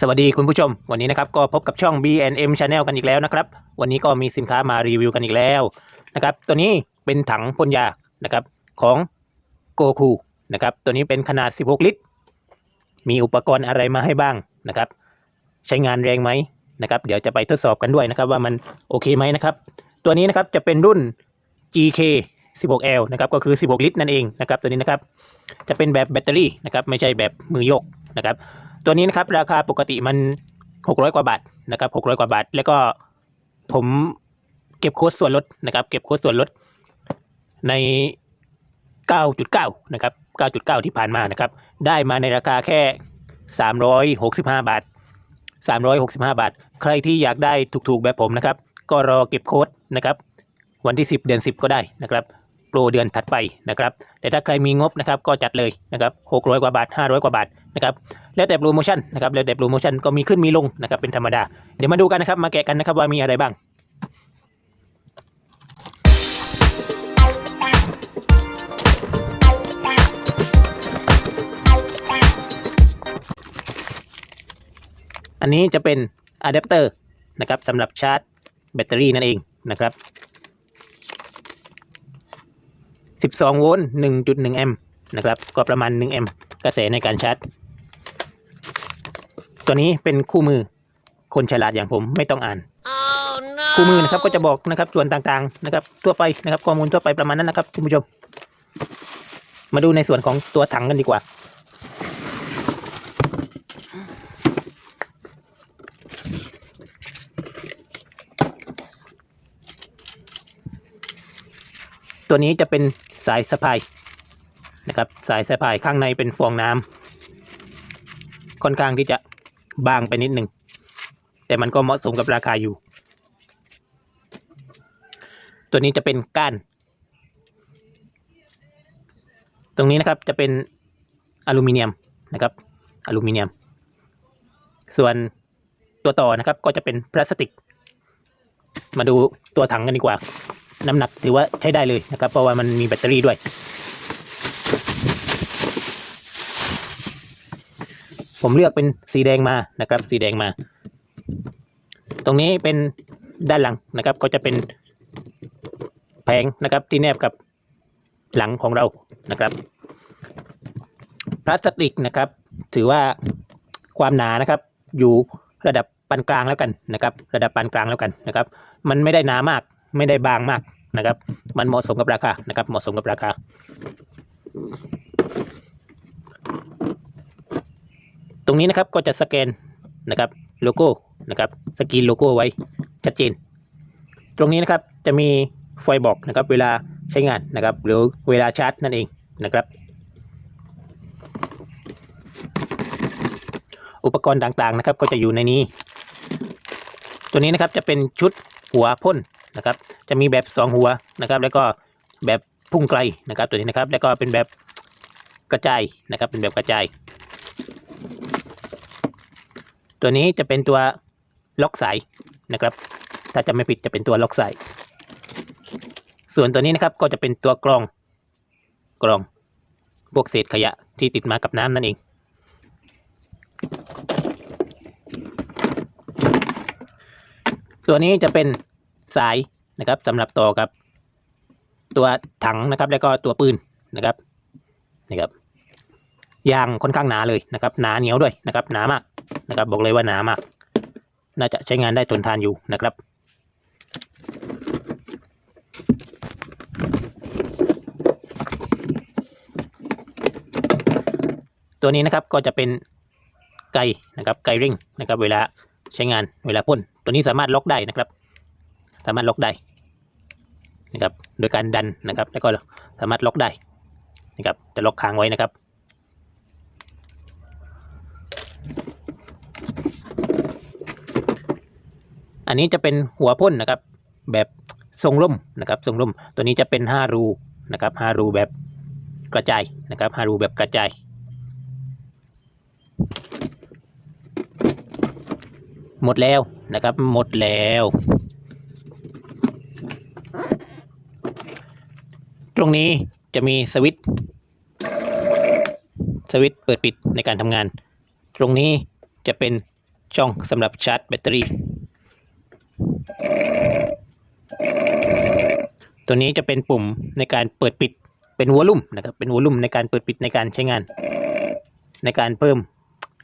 สวัสดีคุณผู้ชม วันนี้นะครับก็พบกับช่อง B&M Channel กันอีกแล้วนะครับ วันนี้ก็มีสินค้ามารีวิวกันอีกแล้วนะครับ ตัวนี้เป็นถังพ่นยานะครับของโกคูนะครับ ตัวนี้เป็นขนาด 16 ลิตร มีอุปกรณ์อะไรมาให้บ้างนะครับ ใช้งานแรงไหมนะครับ เดี๋ยวจะไปทดสอบกันด้วยนะครับว่ามันโอเคไหมนะครับ ตัวนี้นะครับจะเป็นรุ่น GK 16L นะครับก็คือ 16 ลิตรนั่นเองนะครับ ตัวนี้นะครับจะเป็นแบบแบตเตอรี่นะครับไม่ใช่แบบมือยกนะครับ ตัวนี้นะครับ ราคาปกติมัน600กว่าบาทนะครับ600กว่าบาท แล้วก็ผมเก็บโค้ดส่วนลดนะครับ เก็บโค้ดส่วนลดใน 9.9 นะครับ 9.9 ที่ผ่านมานะครับ ได้มาในราคาแค่ 365 บาท 365 บาท ใครที่อยากได้ถูกๆแบบผมนะครับ ก็รอเก็บโค้ดนะครับ วันที่ 10 เดือน 10 ก็ได้นะครับ รเดือนถัดไปนะครับ แต่ถ้าใครมีงบนะครับก็จัดเลยนะครับ600 กว่าบาท 500 กว่าบาทนะครับ แล้วแต่โปรโมชั่นนะครับ แล้วแต่โปรโมชั่นก็มีขึ้นมีลงนะครับเป็นธรรมดา เดี๋ยวมาดูกันนะครับ มาแกะกันนะครับว่ามีอะไรบ้างอันนี้จะเป็นอะแดปเตอร์นะครับสำหรับชาร์จแบตเตอรี่นั่นเองนะครับ 12 โวลต์ 1.1 แอมป์นะครับ ก็ประมาณ 1 แอมป์กระแสในการชาร์จ ตัวนี้เป็นคู่มือคนฉลาดอย่างผมไม่ต้องอ่านคู่มือนะครับก็จะบอกนะครับส่วนต่างๆนะครับทั่วไปนะครับข้อมูลทั่วไปประมาณนั้นนะครับคุณผู้ชม มาดูในส่วนของตัวถังกันดีกว่า ตัวนี้จะเป็น สายสะพายนะครับสายสะพายข้างในเป็นฟองน้ำค่อนข้างที่จะบางไปนิดหนึ่งแต่มันก็เหมาะสมกับราคาอยู่ ตัวนี้จะเป็นก้าน ตรงนี้นะครับจะเป็นอลูมิเนียมนะครับอลูมิเนียม ส่วนตัวต่อนะครับก็จะเป็นพลาสติก มาดูตัวถังกันดีกว่า น้ำหนักถือว่าใช้ได้เลยนะครับ เพราะว่ามันมีแบตเตอรี่ด้วย ผมเลือกเป็นสีแดงมานะครับ สีแดงมา ตรงนี้เป็นด้านหลังนะครับ ก็จะเป็นแผงนะครับที่แนบกับหลังของเรานะครับพลาสติกนะครับ ถือว่าความหนานะครับ อยู่ระดับปานกลางแล้วกันนะครับ ระดับปานกลางแล้วกันนะครับ มันไม่ได้หนามาก ไม่ได้บางมาก นะครับ มันเหมาะสมกับราคานะครับ เหมาะสมกับราคา ตรงนี้นะครับก็จะสแกนนะครับโลโก้นะครับสกรีนโลโก้ไว้ชัดเจน ตรงนี้นะครับจะมีไฟบอกนะครับ เวลาใช้งานนะครับ หรือเวลาชาร์จนั่นเองนะครับ อุปกรณ์ต่างๆนะครับ ก็จะอยู่ในนี้ ตัวนี้นะครับจะเป็นชุดหัวพ่น นะครับ จะมีแบบสองหัวนะครับ แล้วก็แบบพุ่งไกลนะครับตัวนี้นะครับ แล้วก็เป็นแบบกระจายนะครับ เป็นแบบกระจาย ตัวนี้จะเป็นตัวล็อกสายนะครับ ถ้าจะไม่ผิดจะเป็นตัวล็อกสาย ส่วนตัวนี้นะครับก็จะเป็นตัวกรองกรองพวกเศษขยะที่ติดมากับน้ำนั่นเองตัวนี้จะเป็น สายนะครับสำหรับต่อกับตัวถังนะครับ แล้วก็ตัวปืนนะครับนี่ครับยางค่อนข้างหนาเลยนะครับ หนาเหนียวด้วยนะครับ หนามากนะครับ บอกเลยว่าหนามาก น่าจะใช้งานได้ทนทานอยู่นะครับตัวนี้นะครับก็จะเป็นไกนะครับไกริ่งนะครับ เวลาใช้งานเวลาพ่นตัวนี้สามารถล็อกได้นะครับ สามารถล็อกได้นะครับโดยการดันนะครับแล้วก็สามารถล็อกได้นะครับจะล็อกค้างไว้นะครับอันนี้จะเป็นหัวพ่นนะครับ แบบทรงร่มนะครับทรงร่มตัวนี้จะเป็นห้ารูนะครับห้ารูแบบกระจายนะครับห้ารูแบบกระจาย หมดแล้วนะครับหมดแล้ว ตรงนี้จะมีสวิตช์สวิตช์เปิดปิดในการทำงาน ตรงนี้จะเป็นช่องสำหรับชาร์จแบตเตอรี่ ตัวนี้จะเป็นปุ่มในการเปิดปิดเป็นวอลลุ่มนะครับ เป็นวอลลุ่มในการเปิดปิดในการใช้งาน ในการเพิ่ม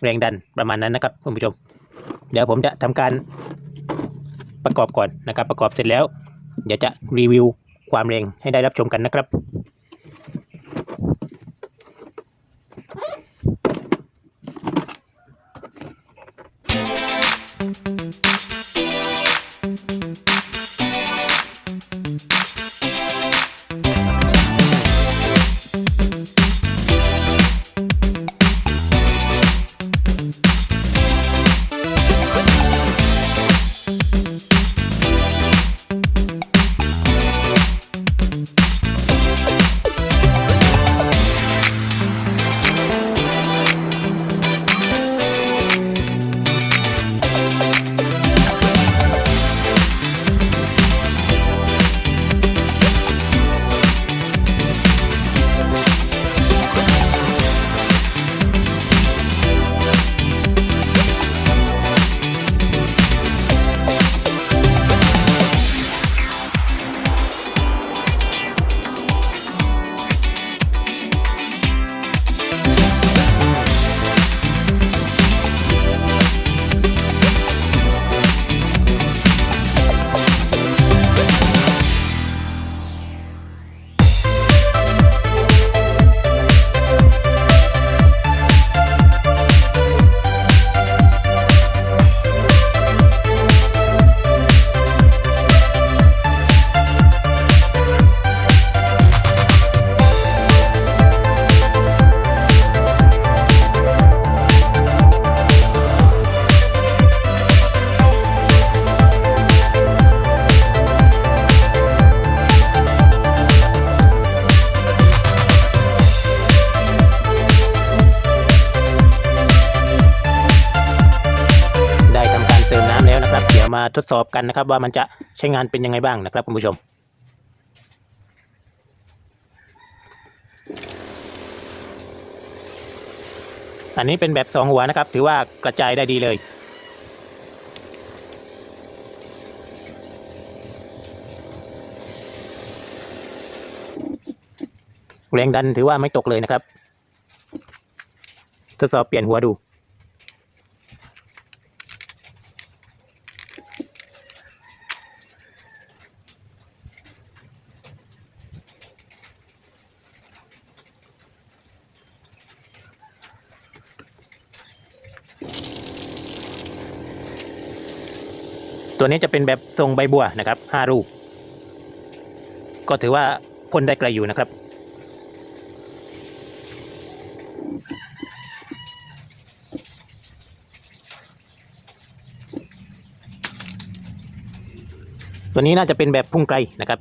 แรงดันประมาณนั้นนะครับคุณผู้ชม เดี๋ยวผมจะทำการประกอบก่อนนะครับ ประกอบเสร็จแล้ว เดี๋ยวจะรีวิว ความแรงให้ได้รับชมกันนะครับได้ ทดสอบกันนะครับ ว่ามันจะใช้งานเป็นยังไงบ้างนะครับคุณผู้ชม อันนี้เป็นแบบสองหัวนะครับ ถือว่ากระจายได้ดีเลยแรงดันถือว่าไม่ตกเลยนะครับ ทดสอบเปลี่ยนหัวดู ตัวนี้จะเป็นแบบทรงใบบัวนะครับห้ารูป ก็ถือว่าพ่นได้ไกลอยู่นะครับ ตัวนี้น่าจะเป็นแบบพุ่งไกลนะครับ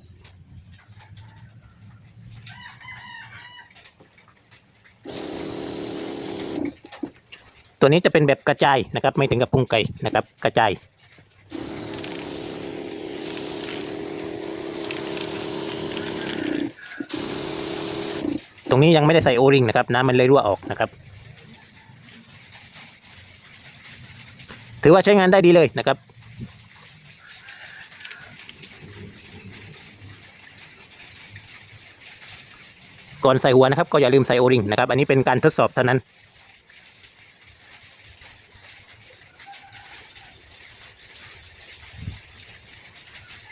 ตัวนี้จะเป็นแบบกระจายนะครับ ไม่ถึงกับพุ่งไกลนะครับ กระจาย ตรงนี้ยังไม่ได้ใส่โอริงนะครับ น้ำมันเลยรั่วออกนะครับ ถือว่าใช้งานได้ดีเลยนะครับ ก่อนใส่หัวนะครับ ก็อย่าลืมใส่โอริงนะครับ อันนี้เป็นการทดสอบเท่านั้น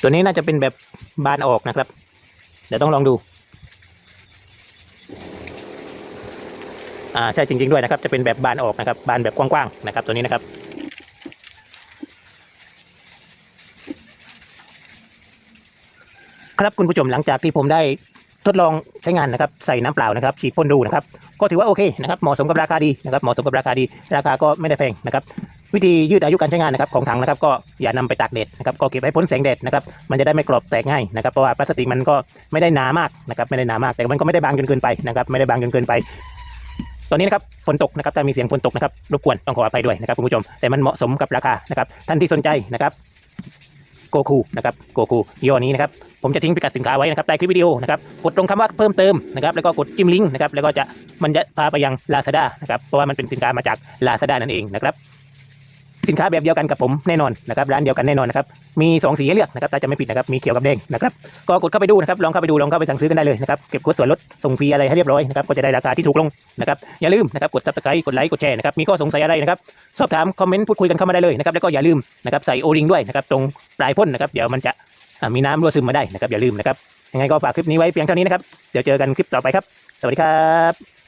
ตัวนี้น่าจะเป็นแบบบานออกนะครับ เดี๋ยวต้องลองดู อ่าใช่จริง ๆด้วยนะครับ จะเป็นแบบบานออกนะครับ บานแบบกว้างๆนะครับ ตัวนี้นะครับครับคุณผู้ชมหลังจากที่ผมได้ทดลองใช้งานนะครับใส่น้ำเปล่านะครับฉีดพ่นดูนะครับก็ถือว่าโอเคนะครับเหมาะสมกับราคาดีนะครับเหมาะสมกับราคาดี ราคาก็ไม่ได้แพงนะครับวิธียืดอายุการใช้งานนะครับของถังนะครับก็อย่านำไปตากแดดนะครับก็เก็บให้พ้นแสงแดดนะครับมันจะได้ไม่กรอบแตกง่ายนะครับเพราะว่าพลาสติกมันก็ไม่ได้หนามากนะครับไม่ได้หนามากแต่มันก็ไม่ได้บางจนเกินไปนะครับไม่ได้บางจนเกินไป ตอนนี้นะครับฝนตกนะครับถ้ามีเสียงฝนตกนะครับรบกวนต้องขออภัยด้วยนะครับคุณผู้ชม แต่มันเหมาะสมกับราคานะครับท่านที่สนใจนะครับโกคูนะครับโกคูยี่ห้อนี้นะครับผมจะทิ้งพิกัดสินค้าไว้นะครับใต้คลิปวิดีโอนะครับกดตรงคำว่าเพิ่มเติมนะครับแล้วก็กดจิ้มลิงก์นะครับแล้วก็จะมันจะพาไปยัง Lazada นะครับเพราะว่ามันเป็นสินค้ามาจาก Lazada นั่นเองนะครับ สินค้าแบบเดียวกันกับผมแน่นอนนะครับร้านเดียวกันแน่นอนนะครับมีสองสีให้เลือกนะครับถ้าจะไม่ผิดนะครับมีเขียวกับแดงนะครับก็กดเข้าไปดูนะครับลองเข้าไปดูลองเข้าไปสั่งซื้อกันได้เลยนะครับเก็บกดส่วนลดส่งฟรีอะไรให้เรียบร้อยนะครับก็จะได้ราคาที่ถูกลงนะครับอย่าลืมนะครับกด subscribe กดไลค์กดแชร์นะครับมีข้อสงสัยอะไรนะครับสอบถามคอมเมนต์พูดคุยกันเข้ามาได้เลยนะครับแล้วก็อย่าลืมนะครับใส่โอริงด้วยนะครับตรงปลายพ่นนะครับเดี๋ยวมันจะมีน้ำรั่วซึมมาได้นะครับอย่าลืมนะครับยังไงก็ฝากคลิปนี้ไว้เพียงเท่านี้นะครับเดี๋ยวเจอกันคลิปต่อไปครับ สวัสดีครับ